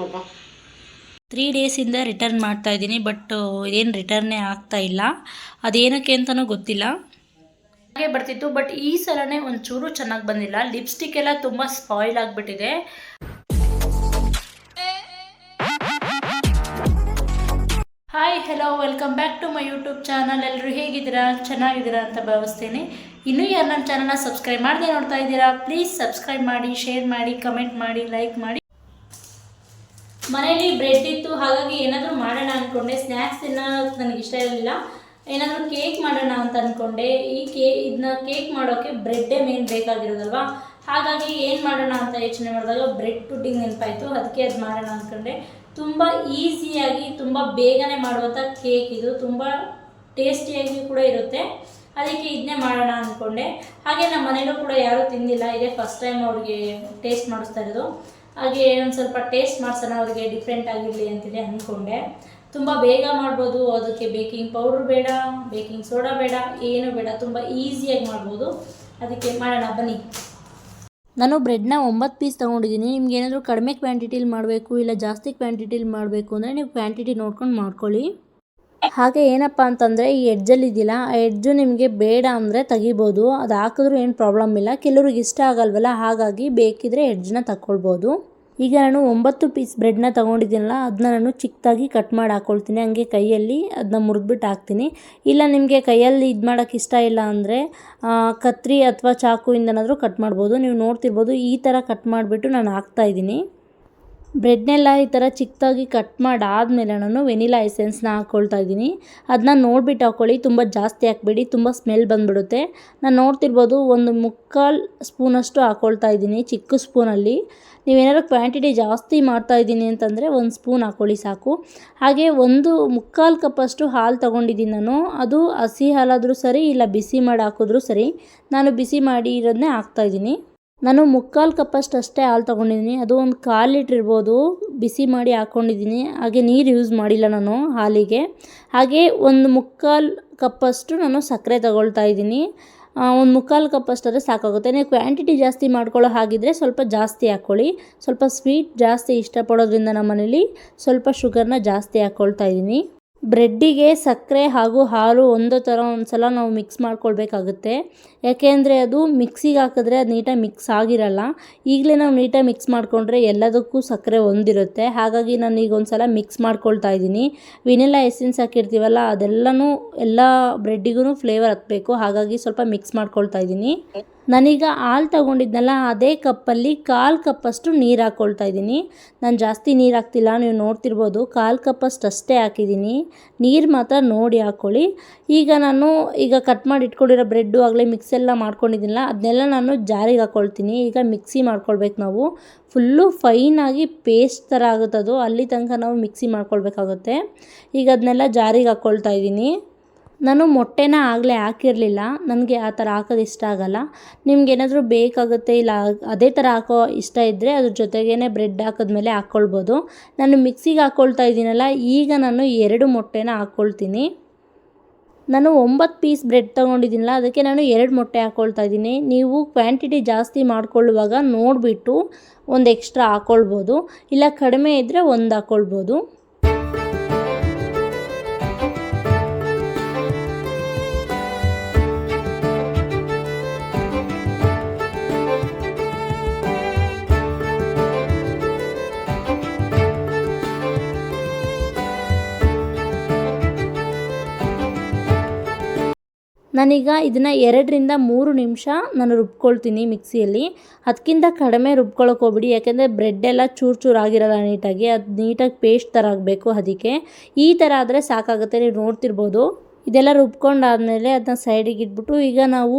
ಮಗ. ತ್ರೀ ಡೇಸಿಂದ ರಿಟರ್ನ್ ಮಾಡ್ತಾ ಇದ್ದೀನಿ ಬಟ್ ಏನು ರಿಟರ್ನೇ ಆಗ್ತಾ ಇಲ್ಲ. ಅದೇನಕ್ಕೆ ಅಂತಲೂ ಗೊತ್ತಿಲ್ಲ. ಹಾಗೆ ಬರ್ತಿತ್ತು ಬಟ್ ಈ ಸಲನೇ ಒಂಚೂರು ಚೆನ್ನಾಗಿ ಬಂದಿಲ್ಲ. ಲಿಪ್ಸ್ಟಿಕ್ ಎಲ್ಲ ತುಂಬ ಸ್ಪಾಯ್ಲ್ ಆಗಿಬಿಟ್ಟಿದೆ. Hi hello welcome back to my YouTube channel ಎಲ್ಲರೂ ಹೇಗಿದ್ದೀರಾ? ಚೆನ್ನಾಗಿದ್ದೀರಾ ಅಂತ ಭಾವಿಸ್ತೀನಿ. ಇನ್ನೂ ಯಾರು ನನ್ನ ಚಾನಲ್ನ ಸಬ್ಸ್ಕ್ರೈಬ್ ಮಾಡದೆ ನೋಡ್ತಾ ಇದ್ದೀರಾ ಪ್ಲೀಸ್ ಸಬ್ಸ್ಕ್ರೈಬ್ ಮಾಡಿ ಶೇರ್ ಮಾಡಿ ಕಮೆಂಟ್ ಮಾಡಿ ಲೈಕ್ ಮಾಡಿ. ಮನೇಲಿ ಬ್ರೆಡ್ ಇತ್ತು, ಹಾಗಾಗಿ ಏನಾದರೂ ಮಾಡೋಣ ಅಂದ್ಕೊಂಡೆ ಸ್ನ್ಯಾಕ್ಸ್ ತಿನ್ನೋದು ನನಗೆ ಇಷ್ಟ ಇರಲಿಲ್ಲ. ಏನಾದರೂ ಕೇಕ್ ಮಾಡೋಣ ಅಂತ ಅಂದ್ಕೊಂಡೆ ಈ ಕೇ ಇದನ್ನ ಕೇಕ್ ಮಾಡೋಕ್ಕೆ ಬ್ರೆಡ್ಡೇ ಮೇನ್ ಬೇಕಾಗಿರೋದಲ್ವಾ? ಹಾಗಾಗಿ ಏನು ಮಾಡೋಣ ಅಂತ ಯೋಚನೆ ಮಾಡಿದಾಗ ಬ್ರೆಡ್ ಪುಡ್ಡಿಂಗ್ ನೆನಪಾಯಿತು. ಅದಕ್ಕೆ ಅದು ಮಾಡೋಣ ಅಂದ್ಕೊಂಡೆ ತುಂಬ ಈಸಿಯಾಗಿ, ತುಂಬ ಬೇಗನೆ ಮಾಡುವಂಥ ಕೇಕ್ ಇದು. ತುಂಬ ಟೇಸ್ಟಿಯಾಗಿ ಕೂಡ ಇರುತ್ತೆ. ಅದಕ್ಕೆ ಇದನ್ನೇ ಮಾಡೋಣ ಅಂದ್ಕೊಂಡೆ ಹಾಗೆ ನಮ್ಮ ಮನೇಲೂ ಕೂಡ ಯಾರೂ ತಿಂದಿಲ್ಲ. ಇದೇ ಫಸ್ಟ್ ಟೈಮ್ ಅವ್ರಿಗೆ ಟೇಸ್ಟ್ ಮಾಡಿಸ್ತಾ ಇರೋದು. ಹಾಗೆ ಒಂದು ಸ್ವಲ್ಪ ಟೇಸ್ಟ್ ಮಾಡ್ಸೋಣ, ಅವರಿಗೆ ಡಿಫ್ರೆಂಟ್ ಆಗಿರಲಿ ಅಂತೇಳಿ ಅಂದ್ಕೊಂಡೆ ತುಂಬ ಬೇಗ ಮಾಡ್ಬೋದು, ಅದಕ್ಕೆ ಬೇಕಿಂಗ್ ಪೌಡ್ರ್ ಬೇಡ ಬೇಕಿಂಗ್ ಸೋಡಾ ಬೇಡ, ಏನು ಬೇಡ, ತುಂಬ ಈಸಿಯಾಗಿ ಮಾಡ್ಬೋದು. ಅದಕ್ಕೆ ಮಾಡೋಣ, ಬನ್ನಿ. ನಾನು ಬ್ರೆಡ್ನ ಒಂಬತ್ತು ಪೀಸ್ ತೊಗೊಂಡಿದ್ದೀನಿ. ನಿಮ್ಗೆ ಏನಾದರೂ ಕಡಿಮೆ ಕ್ವಾಂಟಿಟಿಲಿ ಮಾಡಬೇಕು, ಇಲ್ಲ ಜಾಸ್ತಿ ಕ್ವಾಂಟಿಟಿಲಿ ಮಾಡಬೇಕು ಅಂದರೆ ನೀವು ಕ್ವಾಂಟಿಟಿ ನೋಡ್ಕೊಂಡು ಮಾಡ್ಕೊಳ್ಳಿ. ಹಾಗೆ ಏನಪ್ಪ ಅಂತಂದರೆ ಈ ಎಡ್ಜಲ್ಲಿ ಇದೆಯಲ್ಲ, ಆ ಎಡ್ಜು ನಿಮಗೆ ಬೇಡ ಅಂದರೆ ತೆಗಿಬೋದು. ಅದು ಹಾಕಿದ್ರೂ ಏನು ಪ್ರಾಬ್ಲಮ್ ಇಲ್ಲ. ಕೆಲವ್ರಿಗೆ ಇಷ್ಟ ಆಗಲ್ವಲ್ಲ, ಹಾಗಾಗಿ ಬೇಕಿದ್ರೆ ಎಡ್ಜನ್ನ ತಗೊಳ್ಬೋದು ಈಗ ನಾನು ಒಂಬತ್ತು ಪೀಸ್ ಬ್ರೆಡ್ನ ತೊಗೊಂಡಿದ್ದೀನಲ್ಲ ಅದನ್ನ ನಾನು ಚಿಕ್ಕದಾಗಿ ಕಟ್ ಮಾಡಿ ಹಾಕ್ಕೊಳ್ತೀನಿ ಹಂಗೆ ಕೈಯಲ್ಲಿ ಅದನ್ನ ಮುರಿದ್ಬಿಟ್ಟು ಹಾಕ್ತೀನಿ. ಇಲ್ಲ ನಿಮಗೆ ಕೈಯಲ್ಲಿ ಇದು ಮಾಡೋಕ್ಕೆ ಇಷ್ಟ ಇಲ್ಲ ಅಂದರೆ ಕತ್ರಿ ಅಥವಾ ಚಾಕುವಿಂದನಾದರೂ ಕಟ್ ಮಾಡ್ಬೋದು. ನೀವು ನೋಡ್ತಿರ್ಬೋದು, ಈ ಥರ ಕಟ್ ಮಾಡಿಬಿಟ್ಟು ನಾನು ಹಾಕ್ತಾಯಿದ್ದೀನಿ ಬ್ರೆಡ್ನೆಲ್ಲ ಈ ಥರ ಚಿಕ್ಕದಾಗಿ ಕಟ್ ಮಾಡಾದಮೇಲೆ ನಾನು ವೆನಿಲಾ ಎಸೆನ್ಸ್ನ ಹಾಕ್ಕೊಳ್ತಾ ಇದ್ದೀನಿ. ಅದನ್ನ ನೋಡಿಬಿಟ್ಟು ಹಾಕ್ಕೊಳ್ಳಿ, ತುಂಬ ಜಾಸ್ತಿ ಹಾಕ್ಬೇಡಿ, ತುಂಬ ಸ್ಮೆಲ್ ಬಂದುಬಿಡುತ್ತೆ. ನಾನು ನೋಡ್ತಿರ್ಬೋದು ಒಂದು ಮುಕ್ಕಾಲು ಸ್ಪೂನಷ್ಟು ಹಾಕ್ಕೊಳ್ತಾ ಇದ್ದೀನಿ, ಚಿಕ್ಕ ಸ್ಪೂನಲ್ಲಿ. ನೀವೇನಾದ್ರು ಕ್ವಾಂಟಿಟಿ ಜಾಸ್ತಿ ಮಾಡ್ತಾ ಇದ್ದೀನಿ ಅಂತಂದರೆ ಒಂದು ಸ್ಪೂನ್ ಹಾಕ್ಕೊಳ್ಳಿ ಸಾಕು. ಹಾಗೆ ಒಂದು ಮುಕ್ಕಾಲು ಕಪ್ಪಷ್ಟು ಹಾಲು ತೊಗೊಂಡಿದ್ದೀನಿ ನಾನು. ಅದು ಹಸಿ ಹಾಲಾದರೂ ಸರಿ, ಇಲ್ಲ ಬಿಸಿ ಮಾಡಿ ಹಾಕಿದ್ರೂ ಸರಿ, ನಾನು ಬಿಸಿ ಮಾಡಿ ಇರೋದನ್ನೇ ಹಾಕ್ತಾಯಿದ್ದೀನಿ ನಾನು ಮುಕ್ಕಾಲು ಕಪ್ಪಷ್ಟು ಅಷ್ಟೇ ಹಾಲು ತೊಗೊಂಡಿದ್ದೀನಿ. ಅದು ಒಂದು ಕಾಲು ಲೀಟ್ರ್ ಇರ್ಬೋದು. ಬಿಸಿ ಮಾಡಿ ಹಾಕ್ಕೊಂಡಿದ್ದೀನಿ ಹಾಗೆ ನೀರು ಯೂಸ್ ಮಾಡಿಲ್ಲ ನಾನು ಹಾಲಿಗೆ. ಹಾಗೆ ಒಂದು ಮುಕ್ಕಾಲು ಕಪ್ಪಷ್ಟು ನಾನು ಸಕ್ಕರೆ ತಗೊಳ್ತಾ ಇದ್ದೀನಿ. ಒಂದು ಮುಕ್ಕಾಲು ಕಪ್ಪಷ್ಟು ಆದರೆ ಸಾಕಾಗುತ್ತೆ. ನೀವು ಕ್ವಾಂಟಿಟಿ ಜಾಸ್ತಿ ಮಾಡ್ಕೊಳ್ಳೋ ಹಾಗಿದ್ರೆ ಸ್ವಲ್ಪ ಜಾಸ್ತಿ ಹಾಕ್ಕೊಳ್ಳಿ. ಸ್ವಲ್ಪ ಸ್ವೀಟ್ ಜಾಸ್ತಿ ಇಷ್ಟಪಡೋದ್ರಿಂದ ನಮ್ಮ ಮನೇಲಿ ಸ್ವಲ್ಪ ಶುಗರ್ನ ಜಾಸ್ತಿ ಹಾಕ್ಕೊಳ್ತಾ ಇದ್ದೀನಿ. ಬ್ರೆಡ್ಡಿಗೆ ಸಕ್ಕರೆ ಹಾಗೂ ಹಾಲು ಒಂದೇ ಥರ ಒಂದು ಸಲ ನಾವು ಮಿಕ್ಸ್ ಮಾಡ್ಕೊಳ್ಬೇಕಾಗುತ್ತೆ. ಯಾಕೆಂದರೆ ಅದು ಮಿಕ್ಸಿಗೆ ಹಾಕಿದ್ರೆ ಅದು ನೀಟಾಗಿ ಮಿಕ್ಸ್ ಆಗಿರಲ್ಲ. ಈಗಲೇ ನಾವು ನೀಟಾಗಿ ಮಿಕ್ಸ್ ಮಾಡಿಕೊಂಡ್ರೆ ಎಲ್ಲದಕ್ಕೂ ಸಕ್ಕರೆ ಒಂದಿರುತ್ತೆ. ಹಾಗಾಗಿ ನಾನು ಈಗ ಒಂದು ಸಲ ಮಿಕ್ಸ್ ಮಾಡ್ಕೊಳ್ತಾ ಇದ್ದೀನಿ. ವಿನಿಲಾ ಎಸೆನ್ಸ್ ಹಾಕಿರ್ತೀವಲ್ಲ, ಅದೆಲ್ಲನೂ ಎಲ್ಲ ಬ್ರೆಡ್ಡಿಗೂ ಫ್ಲೇವರ್ ಹತ್ತಬೇಕು ಹಾಗಾಗಿ ಸ್ವಲ್ಪ ಮಿಕ್ಸ್ ಮಾಡ್ಕೊಳ್ತಾ ಇದ್ದೀನಿ. ನಾನೀಗ ಹಾಲು ತಗೊಂಡಿದ್ನಲ್ಲ, ಅದೇ ಕಪ್ಪಲ್ಲಿ ಕಾಲು ಕಪ್ಪಷ್ಟು ನೀರು ಹಾಕ್ಕೊಳ್ತಾ ಇದ್ದೀನಿ. ನಾನು ಜಾಸ್ತಿ ನೀರು ಹಾಕ್ತಿಲ್ಲ, ನೀವು ನೋಡ್ತಿರ್ಬೋದು, ಕಾಲು ಕಪ್ಪಷ್ಟು ಅಷ್ಟೇ ಹಾಕಿದ್ದೀನಿ. ನೀರು ಮಾತ್ರ ನೋಡಿ ಹಾಕ್ಕೊಳ್ಳಿ ಈಗ ನಾನು ಈಗ ಕಟ್ ಮಾಡಿ ಇಟ್ಕೊಂಡಿರೋ ಬ್ರೆಡ್ಡು ಆಗಲೇ ಮಿಕ್ಸ್ ಎಲ್ಲ ಮಾಡ್ಕೊಂಡಿದ್ದೀನಲ್ಲ ಅದನ್ನೆಲ್ಲ ನಾನು ಜಾರಿಗೆ ಹಾಕ್ಕೊಳ್ತೀನಿ ಈಗ ಮಿಕ್ಸಿ ಮಾಡ್ಕೊಳ್ಬೇಕು ನಾವು. ಫುಲ್ಲು ಫೈನಾಗಿ ಪೇಸ್ಟ್ ಥರ ಆಗುತ್ತದು, ಅಲ್ಲಿ ತನಕ ನಾವು ಮಿಕ್ಸಿ ಮಾಡ್ಕೊಳ್ಬೇಕಾಗುತ್ತೆ. ಈಗ ಅದನ್ನೆಲ್ಲ ಜಾರಿಗೆ ಹಾಕ್ಕೊಳ್ತಾ ಇದ್ದೀನಿ. ನಾನು ಮೊಟ್ಟೆನ ಆಗಲೇ ಹಾಕಿರಲಿಲ್ಲ. ನನಗೆ ಆ ಥರ ಹಾಕೋದು ಇಷ್ಟ ಆಗಲ್ಲ. ನಿಮ್ಗೇನಾದರೂ ಬೇಕಾಗುತ್ತೆ ಇಲ್ಲ ಅದೇ ಥರ ಹಾಕೋ ಇಷ್ಟ ಇದ್ದರೆ ಅದ್ರ ಜೊತೆಗೇ ಬ್ರೆಡ್ ಹಾಕಿದ್ಮೇಲೆ ಹಾಕ್ಕೊಳ್ಬೋದು ನಾನು ಮಿಕ್ಸಿಗೆ ಹಾಕ್ಕೊಳ್ತಾ ಇದ್ದೀನಲ್ಲ, ಈಗ ನಾನು ಎರಡು ಮೊಟ್ಟೆನ ಹಾಕ್ಕೊಳ್ತೀನಿ ನಾನು ಒಂಬತ್ತು ಪೀಸ್ ಬ್ರೆಡ್ ತೊಗೊಂಡಿದ್ದೀನಲ್ಲ, ಅದಕ್ಕೆ ನಾನು ಎರಡು ಮೊಟ್ಟೆ ಹಾಕ್ಕೊಳ್ತಾ ಇದ್ದೀನಿ. ನೀವು ಕ್ವಾಂಟಿಟಿ ಜಾಸ್ತಿ ಮಾಡ್ಕೊಳ್ಳುವಾಗ ನೋಡಿಬಿಟ್ಟು ಒಂದು ಎಕ್ಸ್ಟ್ರಾ ಹಾಕ್ಕೊಳ್ಬೋದು ಇಲ್ಲ ಕಡಿಮೆ ಇದ್ದರೆ ಒಂದು ಹಾಕ್ಕೊಳ್ಬೋದು ನಾನೀಗ ಇದನ್ನು ಎರಡರಿಂದ ಮೂರು ನಿಮಿಷ ನಾನು ರುಬ್ಕೊಳ್ತೀನಿ ಮಿಕ್ಸಿಯಲ್ಲಿ. ಅದಕ್ಕಿಂತ ಕಡಿಮೆ ರುಬ್ಕೊಳ್ಳೋಕೆ ಹೋಗ್ಬಿಡಿ, ಯಾಕೆಂದರೆ ಬ್ರೆಡ್ ಎಲ್ಲ ಚೂರು ಚೂರು ಆಗಿರಲ್ಲ ನೀಟಾಗಿ. ಅದು ನೀಟಾಗಿ ಪೇಸ್ಟ್ ಥರ ಆಗಬೇಕು ಅದಕ್ಕೆ. ಈ ಥರ ಆದರೆ ಸಾಕಾಗುತ್ತೆ, ನೀವು ನೋಡ್ತಿರ್ಬೋದು. ಇದೆಲ್ಲ ರುಬ್ಕೊಂಡಾದಮೇಲೆ ಅದನ್ನ ಸೈಡಿಗೆ ಇಟ್ಬಿಟ್ಟು ಈಗ ನಾವು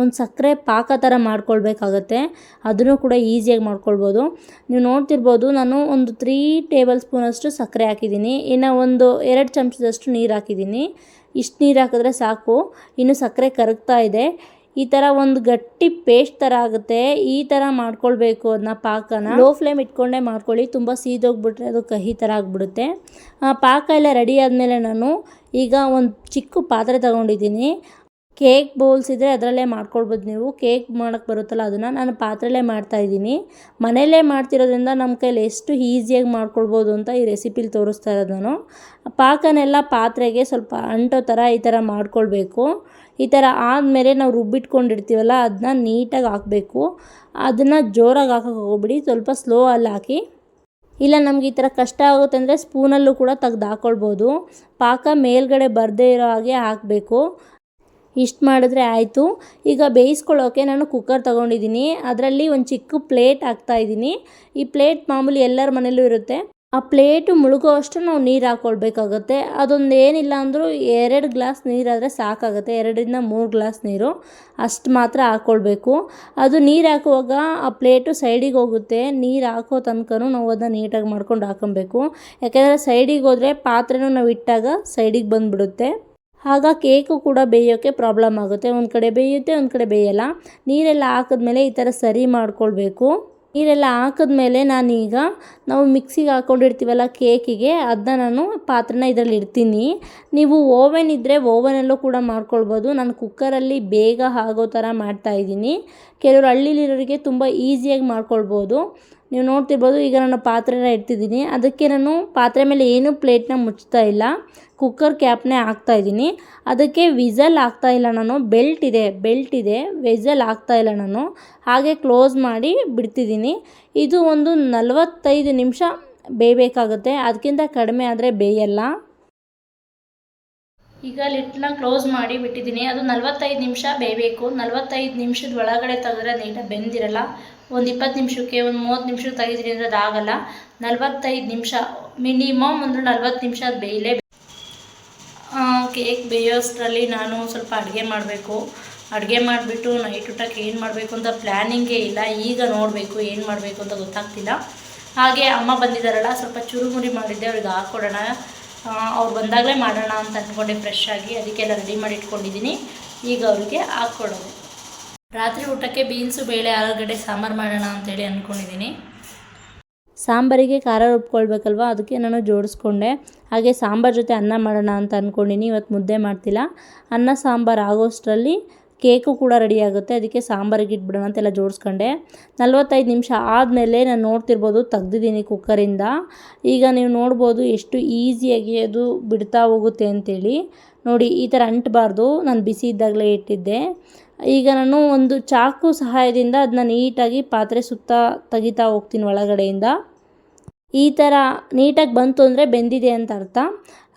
ಒಂದು ಸಕ್ಕರೆ ಪಾಕ ಥರ ಮಾಡ್ಕೊಳ್ಬೇಕಾಗತ್ತೆ. ಅದನ್ನು ಕೂಡ ಈಸಿಯಾಗಿ ಮಾಡ್ಕೊಳ್ಬೋದು. ನೀವು ನೋಡ್ತಿರ್ಬೋದು, ನಾನು ಒಂದು ತ್ರೀ ಟೇಬಲ್ ಸ್ಪೂನಷ್ಟು ಸಕ್ಕರೆ ಹಾಕಿದ್ದೀನಿ. ಇನ್ನು ಒಂದು ಎರಡು ಚಮಚದಷ್ಟು ನೀರು ಹಾಕಿದ್ದೀನಿ. ಇಷ್ಟು ನೀರು ಹಾಕಿದ್ರೆ ಸಾಕು. ಇನ್ನು ಸಕ್ಕರೆ ಕರಗ್ತಾ ಇದೆ. ಈ ಥರ ಒಂದು ಗಟ್ಟಿ ಪೇಸ್ಟ್ ಥರ ಆಗುತ್ತೆ. ಈ ಥರ ಮಾಡ್ಕೊಳ್ಬೇಕು ಅದನ್ನ ಪಾಕನ. ಲೋ ಫ್ಲೇಮ್ ಇಟ್ಕೊಂಡೇ ಮಾಡ್ಕೊಳ್ಳಿ. ತುಂಬ ಸೀದೋಗ್ಬಿಟ್ರೆ ಅದು ಕಹಿ ಥರ ಆಗಿಬಿಡುತ್ತೆ. ಪಾಕ ಎಲ್ಲ ರೆಡಿ ಆದಮೇಲೆ ನಾನು ಈಗ ಒಂದು ಚಿಕ್ಕ ಪಾತ್ರೆ ತಗೊಂಡಿದ್ದೀನಿ. ಕೇಕ್ ಬೌಲ್ಸ್ ಇದ್ದರೆ ಅದರಲ್ಲೇ ಮಾಡ್ಕೊಳ್ಬೋದು ನೀವು. ಕೇಕ್ ಮಾಡೋಕ್ಕೆ ಬರುತ್ತಲ್ಲ ಅದನ್ನು ನಾನು ಪಾತ್ರೆಯಲ್ಲೇ ಮಾಡ್ತಾಯಿದ್ದೀನಿ ಮನೆಯಲ್ಲೇ ಮಾಡ್ತಿರೋದ್ರಿಂದ ನಮ್ಮ ಕೈಲಿ ಎಷ್ಟು ಈಸಿಯಾಗಿ ಮಾಡ್ಕೊಳ್ಬೋದು ಅಂತ ಈ ರೆಸಿಪಿಲಿ ತೋರಿಸ್ತಾ ಇರೋದು ನಾನು. ಪಾಕನೆಲ್ಲ ಪಾತ್ರೆಗೆ ಸ್ವಲ್ಪ ಅಂಟೋ ಥರ ಈ ಥರ ಮಾಡ್ಕೊಳ್ಬೇಕು. ಈ ಥರ ಆದಮೇಲೆ ನಾವು ರುಬ್ಬಿಟ್ಕೊಂಡಿರ್ತೀವಲ್ಲ ಅದನ್ನ ನೀಟಾಗಿ ಹಾಕಬೇಕು. ಅದನ್ನು ಜೋರಾಗಿ ಹಾಕೋಕೆ ಹೋಗ್ಬಿಡಿ. ಸ್ವಲ್ಪ ಸ್ಲೋ ಅಲ್ಲಿ ಹಾಕಿ. ಇಲ್ಲ ನಮ್ಗೆ ಈ ಥರ ಕಷ್ಟ ಆಗುತ್ತೆ ಅಂದರೆ ಸ್ಪೂನಲ್ಲೂ ಕೂಡ ತೆಗ್ದು ಹಾಕ್ಕೊಳ್ಬೋದು ಪಾಕ ಮೇಲ್ಗಡೆ ಬರದೇ ಇರೋ ಹಾಗೆ ಹಾಕಬೇಕು. ಇಷ್ಟು ಮಾಡಿದ್ರೆ ಆಯಿತು. ಈಗ ಬೇಯಿಸ್ಕೊಳ್ಳೋಕೆ ನಾನು ಕುಕ್ಕರ್ ತೊಗೊಂಡಿದ್ದೀನಿ. ಅದರಲ್ಲಿ ಒಂದು ಚಿಕ್ಕ ಪ್ಲೇಟ್ ಹಾಕ್ತಾಯಿದ್ದೀನಿ ಈ ಪ್ಲೇಟ್ ಮಾಮೂಲಿ ಎಲ್ಲರ ಮನೇಲೂ ಇರುತ್ತೆ. ಆ ಪ್ಲೇಟು ಮುಳುಗೋ ಅಷ್ಟು ನಾವು ನೀರು ಹಾಕ್ಕೊಳ್ಬೇಕಾಗತ್ತೆ ಅದೊಂದು ಏನಿಲ್ಲ ಅಂದರೂ ಎರಡು ಗ್ಲಾಸ್ ನೀರಾದರೆ ಸಾಕಾಗುತ್ತೆ. ಎರಡರಿಂದ ಮೂರು ಗ್ಲಾಸ್ ನೀರು ಅಷ್ಟು ಮಾತ್ರ ಹಾಕ್ಕೊಳ್ಬೇಕು ಅದು ನೀರು ಹಾಕುವಾಗ ಆ ಪ್ಲೇಟು ಸೈಡಿಗೆ ಹೋಗುತ್ತೆ. ನೀರು ಹಾಕೋ ತನಕನೂ ನಾವು ಅದನ್ನ ನೀಟಾಗಿ ಮಾಡ್ಕೊಂಡು ಹಾಕೊಬೇಕು. ಯಾಕೆಂದರೆ ಸೈಡಿಗೆ ಹೋದರೆ ಪಾತ್ರೆನೂ ನಾವು ಇಟ್ಟಾಗ ಸೈಡಿಗೆ ಬಂದುಬಿಡುತ್ತೆ. ಆಗ ಕೇಕು ಕೂಡ ಬೇಯೋಕ್ಕೆ ಪ್ರಾಬ್ಲಮ್ ಆಗುತ್ತೆ. ಒಂದು ಕಡೆ ಬೇಯುತ್ತೆ, ಒಂದು ಕಡೆ ಬೇಯಲ್ಲ. ನೀರೆಲ್ಲ ಹಾಕಿದ್ಮೇಲೆ ಈ ಥರ ಸರಿ ಮಾಡ್ಕೊಳ್ಬೇಕು. ನೀರೆಲ್ಲ ಹಾಕಿದ್ಮೇಲೆ ನಾನೀಗ ನಾವು ಮಿಕ್ಸಿಗೆ ಹಾಕ್ಕೊಂಡಿರ್ತೀವಲ್ಲ ಕೇಕಿಗೆ ಅದನ್ನ ನಾನು ಪಾತ್ರೆನ ಇದರಲ್ಲಿ ಇಡ್ತೀನಿ. ನೀವು ಓವೆನ್ ಇದ್ದರೆ ಓವನಲ್ಲೂ ಕೂಡ ಮಾಡ್ಕೊಳ್ಬೋದು. ನಾನು ಕುಕ್ಕರಲ್ಲಿ ಬೇಗ ಆಗೋ ಥರ ಮಾಡ್ತಾಯಿದ್ದೀನಿ ಕೆಲವರು ಹಳ್ಳಿಲಿರೋರಿಗೆ ತುಂಬ ಈಸಿಯಾಗಿ ಮಾಡ್ಕೊಳ್ಬೋದು. ನೀವು ನೋಡ್ತಿರ್ಬೋದು, ಈಗ ನಾನು ಪಾತ್ರೆನ ಇಡ್ತಿದ್ದೀನಿ. ಅದಕ್ಕೆ ನಾನು ಪಾತ್ರೆ ಮೇಲೆ ಏನೂ ಪ್ಲೇಟ್ನ ಮುಚ್ತಾ ಇಲ್ಲ. ಕುಕ್ಕರ್ ಕ್ಯಾಪ್ನೇ ಹಾಕ್ತಾಯಿದ್ದೀನಿ ಅದಕ್ಕೆ ವಿಸಲ್ ಹಾಕ್ತಾ ಇಲ್ಲ ನಾನು. ಬೆಲ್ಟ್ ಇದೆ ಬೆಲ್ಟ್ ಇದೆ. ವಿಸಲ್ ಹಾಕ್ತಾ ಇಲ್ಲ ನಾನು. ಹಾಗೆ ಕ್ಲೋಸ್ ಮಾಡಿ ಬಿಡ್ತಿದ್ದೀನಿ. ಇದು ಒಂದು ನಲವತ್ತೈದು ನಿಮಿಷ ಬೇಯಬೇಕಾಗುತ್ತೆ. ಅದಕ್ಕಿಂತ ಕಡಿಮೆ ಆದರೆ ಬೇಯಲ್ಲ. ಈಗ ಲಿಟ್ನ ಕ್ಲೋಸ್ ಮಾಡಿ ಬಿಟ್ಟಿದ್ದೀನಿ. ಅದು ನಲವತ್ತೈದು ನಿಮಿಷ ಬೇಯಬೇಕು. ನಲವತ್ತೈದು ನಿಮಿಷದ ಒಳಗಡೆ ತೆಗೆದ್ರೆ ನೀಟಾಗಿ ಬೆಂದಿರಲ್ಲ. ಒಂದು ಇಪ್ಪತ್ತು ನಿಮಿಷಕ್ಕೆ, ಒಂದು ಮೂವತ್ತು ನಿಮಿಷಕ್ಕೆ ತೆಗೆದ್ರಿ ಅಂದರೆ ಅದಾಗಲ್ಲ ನಲವತ್ತೈದು ನಿಮಿಷ, ಮಿನಿಮಮ್ ಅಂದರೆ ನಲ್ವತ್ತು ನಿಮಿಷ ಅದು ಬೇಯಲೇ ಕೇಕ್ ಬೇಯೋಷ್ಟರಲ್ಲಿ ನಾನು ಸ್ವಲ್ಪ ಅಡುಗೆ ಮಾಡಬೇಕು. ಅಡುಗೆ ಮಾಡಿಬಿಟ್ಟು ನೈಟ್ ಊಟಕ್ಕೆ ಏನು ಮಾಡಬೇಕು ಅಂತ ಪ್ಲ್ಯಾನಿಂಗೇ ಇಲ್ಲ. ಈಗ ನೋಡಬೇಕು ಏನು ಮಾಡಬೇಕು ಅಂತ ಗೊತ್ತಾಗ್ತಿಲ್ಲ. ಹಾಗೆ ಅಮ್ಮ ಬಂದಿದ್ದಾರಲ್ಲ, ಸ್ವಲ್ಪ ಚುರುಮುರಿ ಮಾಡಿದ್ದೆ, ಅವ್ರಿಗೆ ಹಾಕ್ಕೊಡೋಣ ಅವ್ರು ಬಂದಾಗಲೇ ಮಾಡೋಣ ಅಂತ ಅಂದ್ಕೊಂಡೆ ಫ್ರೆಶ್ ಆಗಿ. ಅದಕ್ಕೆಲ್ಲ ರೆಡಿ ಮಾಡಿ ಇಟ್ಕೊಂಡಿದ್ದೀನಿ ಈಗ ಅವ್ರಿಗೆ ಹಾಕ್ಕೊಡೋದು ರಾತ್ರಿ ಊಟಕ್ಕೆ ಬೀನ್ಸು, ಬೇಳೆ, ಆಲೂಗಡ್ಡೆ, ಸಾಂಬಾರು ಮಾಡೋಣ ಅಂತೇಳಿ ಅಂದ್ಕೊಂಡಿದ್ದೀನಿ ಸಾಂಬಾರಿಗೆ ಖಾರ ರುಬ್ಕೊಳ್ಬೇಕಲ್ವ? ಅದಕ್ಕೆ ನಾನು ಜೋಡಿಸ್ಕೊಂಡೆ. ಹಾಗೆ ಸಾಂಬಾರು ಜೊತೆ ಅನ್ನ ಮಾಡೋಣ ಅಂತ ಅಂದ್ಕೊಂಡಿನಿ ಇವತ್ತು ಮುದ್ದೆ ಮಾಡ್ತಿಲ್ಲ. ಅನ್ನ, ಸಾಂಬಾರು ಆಗೋಷ್ಟರಲ್ಲಿ ಕೇಕು ಕೂಡ ರೆಡಿ ಆಗುತ್ತೆ. ಅದಕ್ಕೆ ಸಾಂಬಾರಿಗೆ ಇಟ್ಬಿಡೋಣ ಅಂತೆಲ್ಲ ಜೋಡಿಸ್ಕೊಂಡೆ. ನಲವತ್ತೈದು ನಿಮಿಷ ಆದಮೇಲೆ ನಾನು ನೋಡ್ತಿರ್ಬೋದು ತೆಗ್ದಿದ್ದೀನಿ ಕುಕ್ಕರಿಂದ. ಈಗ ನೀವು ನೋಡ್ಬೋದು ಎಷ್ಟು ಈಸಿಯಾಗಿ ಅದು ಬಿಡ್ತಾ ಹೋಗುತ್ತೆ ಅಂತೇಳಿ. ನೋಡಿ, ಈ ಥರ ಅಂಟಬಾರ್ದು. ನಾನು ಬಿಸಿ ಇದ್ದಾಗಲೇ ಇಟ್ಟಿದ್ದೆ. ಈಗ ನಾನು ಒಂದು ಚಾಕು ಸಹಾಯದಿಂದ ಅದನ್ನ ನೀಟಾಗಿ ಪಾತ್ರೆ ಸುತ್ತ ತೆಗಿತಾ ಹೋಗ್ತೀನಿ ಒಳಗಡೆಯಿಂದ. ಈ ಥರ ನೀಟಾಗಿ ಬಂತು ಅಂದರೆ ಬೆಂದಿದೆ ಅಂತ ಅರ್ಥ.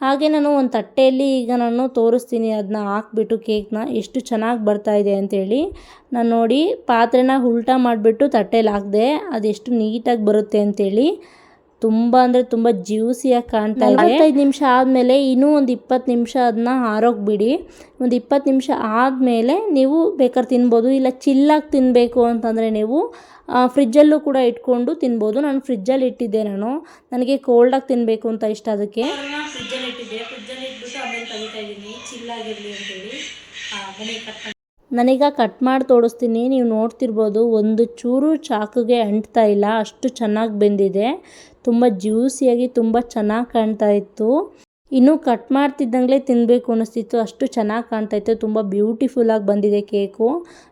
ಹಾಗೆ ನಾನು ಒಂದು ತಟ್ಟೆಯಲ್ಲಿ ಈಗ ನಾನು ತೋರಿಸ್ತೀನಿ ಅದನ್ನ ಹಾಕ್ಬಿಟ್ಟು ಕೇಕ್ನ ಎಷ್ಟು ಚೆನ್ನಾಗಿ ಬರ್ತಾ ಇದೆ ಅಂತೇಳಿ. ನಾನು ನೋಡಿ ಪಾತ್ರೆನ ಉಲ್ಟಾ ಮಾಡಿಬಿಟ್ಟು ತಟ್ಟೆಯಲ್ಲಿ ಹಾಕಿದೆ ಅದೆಷ್ಟು ನೀಟಾಗಿ ಬರುತ್ತೆ ಅಂತೇಳಿ. ತುಂಬ ಅಂದರೆ ತುಂಬ ಜ್ಯೂಸಿಯಾಗಿ ಕಾಣ್ತಾ ಇದೆ. ನಲವತ್ತೈದು ನಿಮಿಷ ಆದಮೇಲೆ ಇನ್ನೂ ಒಂದು ಇಪ್ಪತ್ತು ನಿಮಿಷ ಅದನ್ನ ಹಾರೋಗ್ಬಿಡಿ ಬಿಡಿ. ಒಂದು ಇಪ್ಪತ್ತು ನಿಮಿಷ ಆದಮೇಲೆ ನೀವು ಬೇಕಾದ್ರೆ ತಿನ್ಬೋದು. ಇಲ್ಲ ಚಿಲ್ಲಾಗಿ ತಿನ್ನಬೇಕು ಅಂತಂದರೆ ನೀವು ಫ್ರಿಜ್ಜಲ್ಲೂ ಕೂಡ ಇಟ್ಕೊಂಡು ತಿನ್ಬೋದು. ನಾನು ಫ್ರಿಜ್ಜಲ್ಲಿ ಇಟ್ಟಿದ್ದೆ ನಾನು. ನನಗೆ ಕೋಲ್ಡಾಗಿ ತಿನ್ನಬೇಕು ಅಂತ ಇಷ್ಟ ಅದಕ್ಕೆ. ಫ್ರಿಜ್ಜಲ್ಲಿ ಇಟ್ಟಿದ್ದೆ. ಫ್ರಿಜ್ಜಲ್ಲಿ ಇಟ್ಬಿಟ್ಟು ಆಮೇಲೆ ತೆಗಿತಾ ಇದ್ದೀನಿ. ಚಿಲ್ಲಾಗಿರಲಿ ಅಂತೇಳಿ. ನಾನೀಗ ಕಟ್ ಮಾಡಿ ತೋಡಿಸ್ತೀನಿ ನೀವು ನೋಡ್ತಿರ್ಬೋದು ಒಂದು ಚೂರು ಚಾಕುಗೆ ಅಂಟ್ತಾ ಇಲ್ಲ. ಅಷ್ಟು ಚೆನ್ನಾಗಿ ಬೆಂದಿದೆ. ತುಂಬ ಜ್ಯೂಸಿಯಾಗಿ ತುಂಬ ಚೆನ್ನಾಗಿ ಕಾಣ್ತಾ ಇತ್ತು. ಇನ್ನೂ ಕಟ್ ಮಾಡ್ತಿದ್ದಂಗೆ ತಿನ್ನಬೇಕು ಅನ್ನಿಸ್ತಿತ್ತು ಅಷ್ಟು ಚೆನ್ನಾಗಿ ಕಾಣ್ತಾ ಇತ್ತು. ತುಂಬ ಬ್ಯೂಟಿಫುಲ್ಲಾಗಿ ಬಂದಿದೆ ಕೇಕು.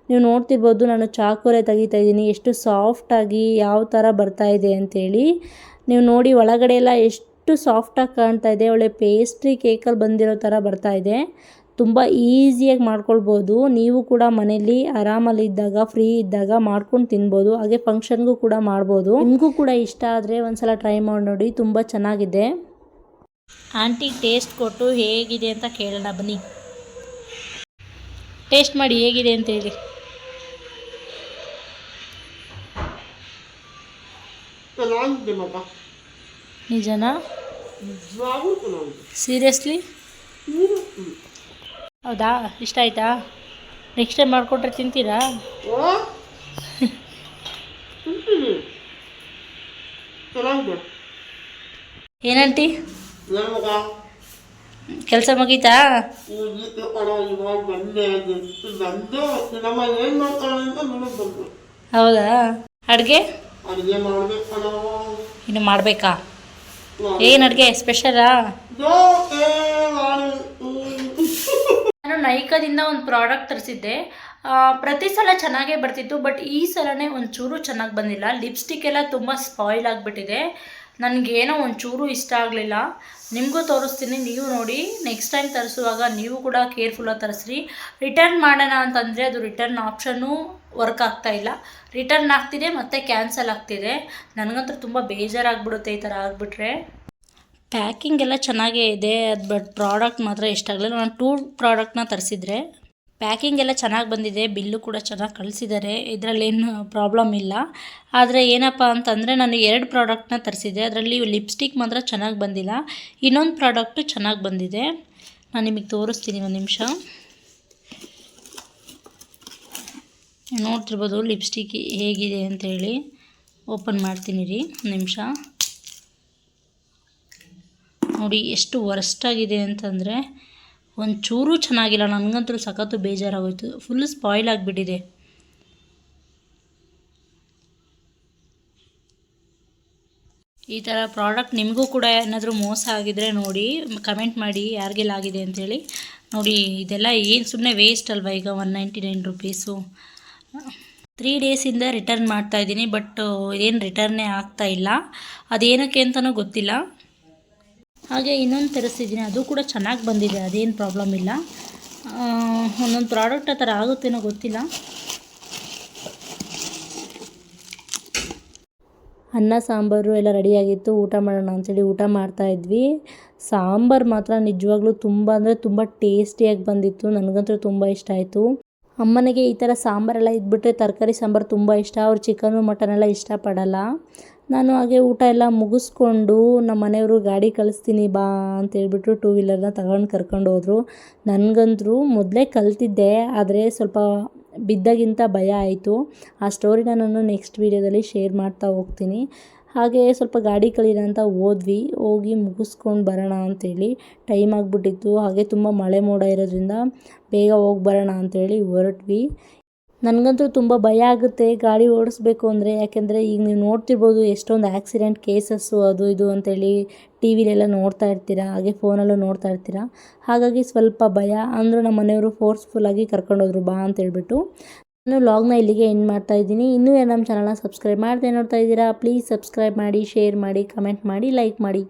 ನೀವು ನೋಡ್ತಿರ್ಬೋದು ನಾನು ಚಾಕುರೇ ತೆಗಿತಾ ಇದ್ದೀನಿ. ಎಷ್ಟು ಸಾಫ್ಟಾಗಿ ಯಾವ ಥರ ಬರ್ತಾ ಇದೆ ಅಂಥೇಳಿ ನೀವು ನೋಡಿ ಒಳಗಡೆ ಎಲ್ಲ ಎಷ್ಟು ಸಾಫ್ಟಾಗಿ ಕಾಣ್ತಾ ಇದೆ. ಒಳ್ಳೆ ಪೇಸ್ಟ್ರಿ ಕೇಕಲ್ಲಿ ಬಂದಿರೋ ಥರ ಬರ್ತಾ ಇದೆ. ತುಂಬ ಈಸಿಯಾಗಿ ಮಾಡ್ಕೊಳ್ಬೋದು. ನೀವು ಕೂಡ ಮನೇಲಿ ಆರಾಮಲ್ಲಿ ಇದ್ದಾಗ ಫ್ರೀ ಇದ್ದಾಗ ಮಾಡ್ಕೊಂಡು ತಿನ್ಬೋದು. ಹಾಗೆ ಫಂಕ್ಷನ್ಗೂ ಕೂಡ ಮಾಡ್ಬೋದು. ನಿಮಗೂ ಕೂಡ ಇಷ್ಟ ಆದರೆ ಒಂದ್ಸಲ ಟ್ರೈ ಮಾಡಿ ನೋಡಿ. ತುಂಬ ಚೆನ್ನಾಗಿದೆ. ಆಂಟಿ ಟೇಸ್ಟ್ ಕೊಟ್ಟು ಹೇಗಿದೆ ಅಂತ ಕೇಳೋಣ ಬನ್ನಿ. ಟೇಸ್ಟ್ ಮಾಡಿ ಹೇಗಿದೆ ಅಂತ ಹೇಳಿ. ನಿಜನಾ? ಸೀರಿಯಸ್ಲಿ. ಹೌದಾ? ಇಷ್ಟ ಆಯ್ತಾ? ನೆಕ್ಸ್ಟ್ ಟೈಮ್ ಮಾಡಿಕೊಟ್ರೆ ತಿಂತೀರಾ? ಏನಂಟಿ ಕೆಲಸ ಮುಗೀತಾ? ಹೌದಾ? ಅಡುಗೆ? ಇನ್ನು ಮಾಡಬೇಕಾ? ಏನು ಅಡುಗೆ? ಸ್ಪೆಷಲಾ ನೈಕಾದಿಂದ ಒಂದು ಪ್ರಾಡಕ್ಟ್ ತರಿಸಿದ್ದೆ. ಪ್ರತಿ ಸಲ ಚೆನ್ನಾಗೇ ಬರ್ತಿತ್ತು, ಬಟ್ ಈ ಸಲನೇ ಒಂಚೂರು ಚೆನ್ನಾಗಿ ಬಂದಿಲ್ಲ. ಲಿಪ್ಸ್ಟಿಕ್ ಎಲ್ಲ ತುಂಬ ಸ್ಪಾಯ್ಲ್ ಆಗಿಬಿಟ್ಟಿದೆ. ನನಗೇನೋ ಒಂಚೂರು ಇಷ್ಟ ಆಗಲಿಲ್ಲ. ನಿಮಗೂ ತೋರಿಸ್ತೀನಿ, ನೀವು ನೋಡಿ. ನೆಕ್ಸ್ಟ್ ಟೈಮ್ ತರಿಸುವಾಗ ನೀವು ಕೂಡ ಕೇರ್ಫುಲ್ಲಾಗಿ ತರಿಸ್ರಿ. ರಿಟರ್ನ್ ಮಾಡೋಣ ಅಂತಂದರೆ ಅದು ರಿಟರ್ನ್ ಆಪ್ಷನ್ನು ವರ್ಕ್ ಆಗ್ತಾ ಇಲ್ಲ. ರಿಟರ್ನ್ ಆಗ್ತಿದೆ, ಮತ್ತು ಕ್ಯಾನ್ಸಲ್ ಆಗ್ತಿದೆ. ನನಗಂತೂ ತುಂಬ ಬೇಜಾರಾಗ್ಬಿಡುತ್ತೆ ಈ ಥರ ಆಗಿಬಿಟ್ರೆ. ಪ್ಯಾಕಿಂಗ್ ಎಲ್ಲ ಚೆನ್ನಾಗೇ ಇದೆ, ಅದು ಬಟ್ ಪ್ರಾಡಕ್ಟ್ ಮಾತ್ರ ಇಷ್ಟ ಆಗಲಿಲ್ಲ. ನಾನು ಟೂ ಪ್ರಾಡಕ್ಟ್ನ ತರಿಸಿದ್ರೆ ಪ್ಯಾಕಿಂಗ್ ಎಲ್ಲ ಚೆನ್ನಾಗಿ ಬಂದಿದೆ, ಬಿಲ್ಲು ಕೂಡ ಚೆನ್ನಾಗಿ ಕಳಿಸಿದ್ದಾರೆ ಇದರಲ್ಲೇನು ಪ್ರಾಬ್ಲಮ್ ಇಲ್ಲ. ಆದರೆ ಏನಪ್ಪ ಅಂತಂದರೆ ನಾನು ಎರಡು ಪ್ರಾಡಕ್ಟ್ನ ತರಿಸಿದ್ದೆ, ಅದರಲ್ಲಿ ಲಿಪ್ಸ್ಟಿಕ್ ಮಾತ್ರ ಚೆನ್ನಾಗಿ ಬಂದಿಲ್ಲ, ಇನ್ನೊಂದು ಪ್ರಾಡಕ್ಟು ಚೆನ್ನಾಗಿ ಬಂದಿದೆ. ನಾನು ನಿಮಗೆ ತೋರಿಸ್ತೀನಿ ಒಂದು ನಿಮಿಷ. ನೋಡ್ತಿರ್ಬೋದು ಲಿಪ್ಸ್ಟಿಕ್ ಹೇಗಿದೆ ಅಂತೇಳಿ. ಓಪನ್ ಮಾಡ್ತೀನಿ ರೀ, ಒಂದು ನಿಮಿಷ. ನೋಡಿ ಎಷ್ಟು ವರ್ಸ್ಟ್ ಆಗಿದೆ ಅಂತಂದರೆ ಒಂಚೂರು ಚೆನ್ನಾಗಿಲ್ಲ. ನನಗಂತೂ ಸಖತ್ತು ಬೇಜಾರಾಗೋಯ್ತು. ಫುಲ್ ಸ್ಪಾಯ್ಲ್ ಆಗಿಬಿಟ್ಟಿದೆ. ಈ ಥರ ಪ್ರಾಡಕ್ಟ್ ನಿಮಗೂ ಕೂಡ ಏನಾದರೂ ಮೋಸ ಆಗಿದ್ರೆ ನೋಡಿ ಕಮೆಂಟ್ ಮಾಡಿ ಯಾರಿಗೆಲ್ಲ ಆಗಿದೆ ಅಂತೇಳಿ. ನೋಡಿ, ಇದೆಲ್ಲ ಏನು ಸುಮ್ಮನೆ ವೇಸ್ಟ್ ಅಲ್ವಾ ಈಗ one ninety nine rupees three ಡೇಸಿಂದ return ಮಾಡ್ತಾ ಇದ್ದೀನಿ ಬಟ್ ಏನು ರಿಟರ್ನೇ ಆಗ್ತಾ ಇಲ್ಲ. ಅದೇನಕ್ಕೆ ಅಂತಲೂ ಗೊತ್ತಿಲ್ಲ. ಹಾಗೆ ಇನ್ನೊಂದು ತರಿಸಿದ್ದೀನಿ. ಅದು ಕೂಡ ಚೆನ್ನಾಗಿ ಬಂದಿದೆ. ಅದೇನು ಪ್ರಾಬ್ಲಮ್ ಇಲ್ಲ. ಒಂದೊಂದು ಪ್ರಾಡಕ್ಟ್ ಆ ಥರ ಆಗುತ್ತೇನೋ ಗೊತ್ತಿಲ್ಲ. ಅನ್ನ, ಸಾಂಬಾರು ಎಲ್ಲ ರೆಡಿಯಾಗಿತ್ತು ಊಟ ಮಾಡೋಣ ಅಂಥೇಳಿ ಊಟ ಮಾಡ್ತಾ ಇದ್ವಿ. ಸಾಂಬಾರು ಮಾತ್ರ ನಿಜವಾಗ್ಲೂ ತುಂಬ ಅಂದರೆ ತುಂಬ ಟೇಸ್ಟಿಯಾಗಿ ಬಂದಿತ್ತು. ನನಗಂತೂ ತುಂಬ ಇಷ್ಟ ಆಯಿತು. ಅಮ್ಮನಿಗೆ ಈ ಥರ ಸಾಂಬಾರೆಲ್ಲ ಇದ್ಬಿಟ್ರೆ ತರಕಾರಿ, ಸಾಂಬಾರು ತುಂಬ ಇಷ್ಟ. ಅವ್ರು ಚಿಕನು ಮಟನ್ ಎಲ್ಲ ಇಷ್ಟಪಡಲ್ಲ. ನಾನು ಹಾಗೆ ಊಟ ಎಲ್ಲ ಮುಗಿಸ್ಕೊಂಡು ನಮ್ಮ ಮನೆಯವರು ಗಾಡಿ ಕಳಿಸ್ತೀನಿ ಬಾ ಅಂತ ಹೇಳ್ಬಿಟ್ಟು ಟೂ ವೀಲರ್ನ ತಗೊಂಡು ಕರ್ಕೊಂಡು ಹೋದರು. ನನಗಂತೂ ಮೊದಲೇ ಕಲ್ತಿದ್ದೆ, ಆದರೆ ಸ್ವಲ್ಪ ಬಿದ್ದಾಗಿಂತ ಭಯ ಆಯಿತು. ಆ ಸ್ಟೋರಿನ ನಾನು ನೆಕ್ಸ್ಟ್ ವೀಡಿಯೋದಲ್ಲಿ ಶೇರ್ ಮಾಡ್ತಾ ಹೋಗ್ತೀನಿ. ಹಾಗೆ ಸ್ವಲ್ಪ ಗಾಡಿ ಕಲೀರ ಅಂತ ಹೋದ್ವಿ. ಹೋಗಿ ಮುಗಿಸ್ಕೊಂಡು ಬರೋಣ ಅಂತೇಳಿ ಟೈಮ್ ಆಗಿಬಿಟ್ಟಿತ್ತು. ಹಾಗೆ ತುಂಬ ಮಳೆ ಮೋಡ ಇರೋದ್ರಿಂದ ಬೇಗ ಹೋಗಿ ಬರೋಣ ಅಂತೇಳಿ ಹೊರಟ್ವಿ. ನನಗಂತೂ ತುಂಬ ಭಯ ಆಗುತ್ತೆ ಗಾಡಿ ಓಡಿಸ್ಬೇಕು ಅಂದರೆ, ಯಾಕೆಂದರೆ ಈಗ ನೀವು ನೋಡ್ತಿರ್ಬೋದು ಎಷ್ಟೊಂದು ಆ್ಯಕ್ಸಿಡೆಂಟ್ ಕೇಸಸ್ಸು ಅದು ಇದು ಅಂತೇಳಿ ಟಿ ವಿಲೆಲ್ಲ ನೋಡ್ತಾ ಇರ್ತೀರ, ಹಾಗೆ ಫೋನಲ್ಲೂ ನೋಡ್ತಾ ಇರ್ತೀರ. ಹಾಗಾಗಿ ಸ್ವಲ್ಪ ಭಯ, ಅಂದರೂ ನಮ್ಮ ಮನೆಯವರು ಫೋರ್ಸ್ಫುಲ್ಲಾಗಿ ಕರ್ಕೊಂಡೋದ್ರು ಬಾ ಅಂತ ಹೇಳ್ಬಿಟ್ಟು. ನಾನು ಲಾಗ್ನ ಇಲ್ಲಿಗೆ ಎಂಡ್ ಮಾಡ್ತಾ ಇದ್ದೀನಿ. ಇನ್ನೂ ನಮ್ಮ ಚಾನಲ್ನ ಸಬ್ಸ್ಕ್ರೈಬ್ ಮಾಡದೆ ನೋಡ್ತಾ ಇದ್ದೀರಾ ಪ್ಲೀಸ್ ಸಬ್ಸ್ಕ್ರೈಬ್ ಮಾಡಿ ಶೇರ್ ಮಾಡಿ ಕಮೆಂಟ್ ಮಾಡಿ ಲೈಕ್ ಮಾಡಿ.